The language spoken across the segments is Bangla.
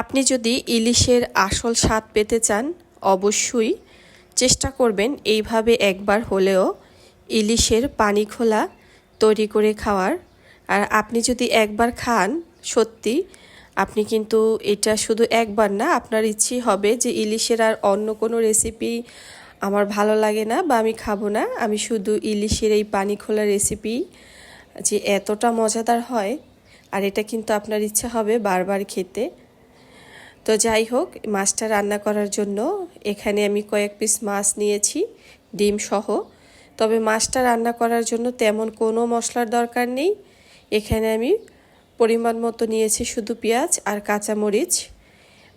আপনি যদি ইলিশের আসল স্বাদ পেতে চান, অবশ্যই চেষ্টা করবেন এইভাবে একবার হলেও ইলিশের পানি খোলা তৈরি করে খাওয়ার। আর আপনি যদি একবার খান, সত্যি আপনি কিন্তু এটা শুধু একবার না, আপনার ইচ্ছে হবে যে ইলিশের আর অন্য কোনো রেসিপি আমার ভালো লাগে না বা আমি খাব না। আমি শুধু ইলিশের এই পানি খোলা রেসিপি যে এতটা মজাদার হয়, আর এটা কিন্তু আপনার ইচ্ছা হবে বারবার খেতে। তো যাই হোক, মাছটা রান্না করার জন্য এখানে আমি কয়েক পিস মাছ নিয়েছি, ডিম সহ। তবে মাছটা রান্না করার জন্য তেমন কোনো মশলার দরকার নেই। এখানে আমি পরিমাণ মতো নিয়েছি শুধু পেঁয়াজ আর কাঁচামরিচ।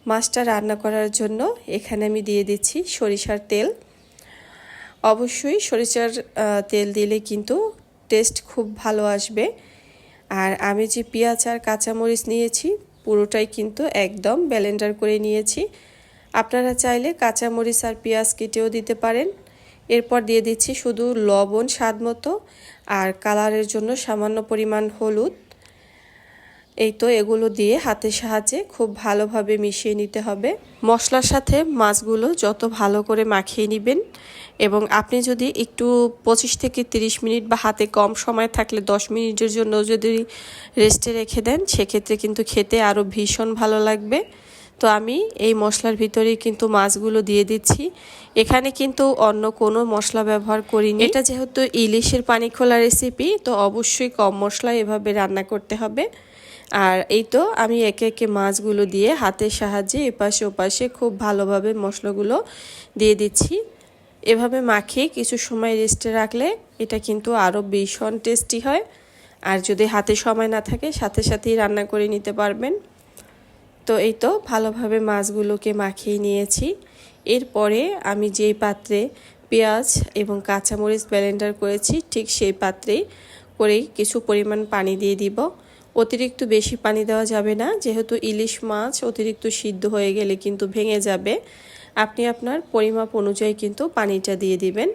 মাছটা রান্না করার জন্য এখানে আমি দিয়ে দিচ্ছি সরিষার তেল। অবশ্যই সরিষার তেল দিলে কিন্তু টেস্ট খুব ভালো আসবে। আর আমি যে পেঁয়াজ আর কাঁচামরিচ নিয়েছি পুরোটাই কিন্তু একদম ব্যালেন্ডার করে নিয়েছি। আপনারা চাইলে কাঁচামরিচ আর পেঁয়াজ কেটেও দিতে পারেন। এরপর দিয়ে দিচ্ছি শুধু লবণ স্বাদ মতো। আর কালারের জন্য সামান্য পরিমাণ হলুদ। এই তো এগুলো দিয়ে হাতের সাহায্যে খুব ভালোভাবে মিশিয়ে নিতে হবে। মশলার সাথে মাছগুলো যত ভালো করে মাখিয়ে নেবেন এবং আপনি যদি একটু পঁচিশ থেকে তিরিশ মিনিট বা হাতে কম সময় থাকলে দশ মিনিটের জন্য যদি রেস্টে রেখে দেন, সেক্ষেত্রে কিন্তু খেতে আরও ভীষণ ভালো লাগবে। তো আমি এই মশলার ভিতরেই কিন্তু মাছগুলো দিয়ে দিচ্ছি। এখানে কিন্তু অন্য কোনো মশলা ব্যবহার করিনি। এটা যেহেতু ইলিশের পানি খোলা রেসিপি তো অবশ্যই কম মশলা এভাবে রান্না করতে হবে। আর এই তো আমি একে একে মাছগুলো দিয়ে হাতের সাহায্যে এপাশে ওপাশে খুব ভালোভাবে মশলাগুলো দিয়ে দিচ্ছি। এভাবে মাখিয়ে কিছু সময় রেস্টে রাখলে এটা কিন্তু আরও ভীষণ টেস্টি হয়। আর যদি হাতে সময় না থাকে সাথে সাথেই রান্না করে নিতে পারবেন। তো এই তো ভালোভাবে মাছগুলোকে মাখিয়ে নিয়েছি। এরপরে আমি যেই পাত্রে পেঁয়াজ এবং কাঁচামরিচ ব্লেন্ডার করেছি ঠিক সেই পাত্রেই করেই কিছু পরিমাণ পানি দিয়ে দিব। অতিরিক্ত বেশি পানি দেওয়া যাবে না। যেহেতু ইলিশ মাছ অতিরিক্ত সিদ্ধ হয়ে গেলে কিন্তু ভেঙে যাবে। আপনি আপনার পরিমাপ অনুযায়ী কিন্তু পানিটা দিয়ে দিবেন।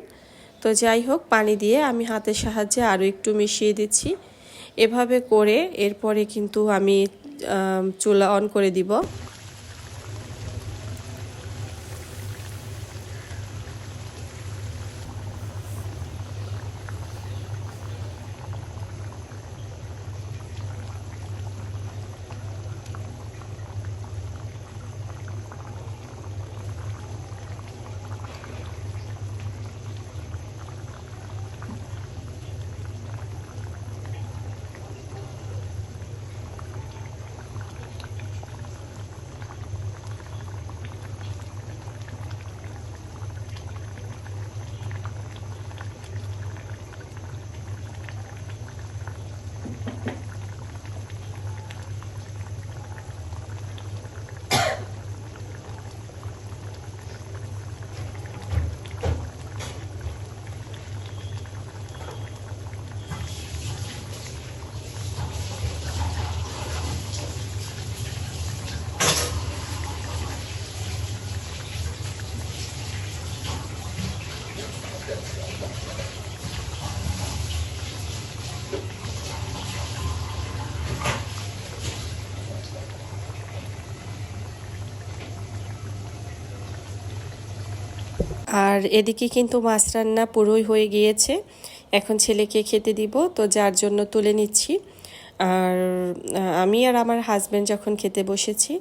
তো যাই হোক, পানি দিয়ে আমি হাতের সাহায্যে আরও একটু মিশিয়ে দিচ্ছি। এভাবে করে এরপরে কিন্তু আমি চুলা অন করে দিব। আর এদিকে কিন্তু মাছ রান্না পুরোই হয়ে গিয়েছে। এখন ছেলেকে খেতে দিব, তো যার জন্য তুলে নিচ্ছি। আর আমি আর আমার হাজব্যান্ড যখন খেতে বসেছি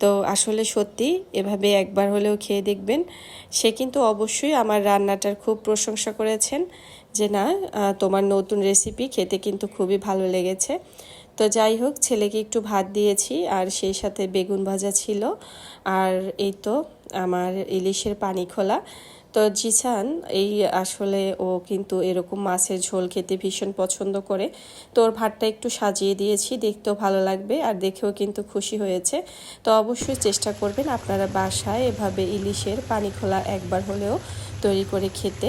তো আসলে সত্যি এভাবে একবার হলেও খেয়ে দেখবেন। সে কিন্তু অবশ্যই আমার রান্নাটার খুব প্রশংসা করেছেন যে না তোমার নতুন রেসিপি খেতে কিন্তু খুবই ভালো লেগেছে। তো যাই হোক, ছেলেকে একটু ভাত দিয়েছি আর সেই সাথে বেগুন ভাজা ছিল। আর এই তো আমার ইলিশের পানি খোলা। তো জিসান এই আসলে ও কিন্তু এরকম মাছের ঝোল খেতে ভীষণ পছন্দ করে। তো ওর ভাতটা একটু সাজিয়ে দিয়েছি, দেখতেও ভালো লাগবে আর দেখেও কিন্তু খুশি হয়েছে। তো অবশ্যই চেষ্টা করবেন আপনারা বাসায় এভাবে ইলিশের পানি খোলা একবার হলেও তৈরি করে খেতে।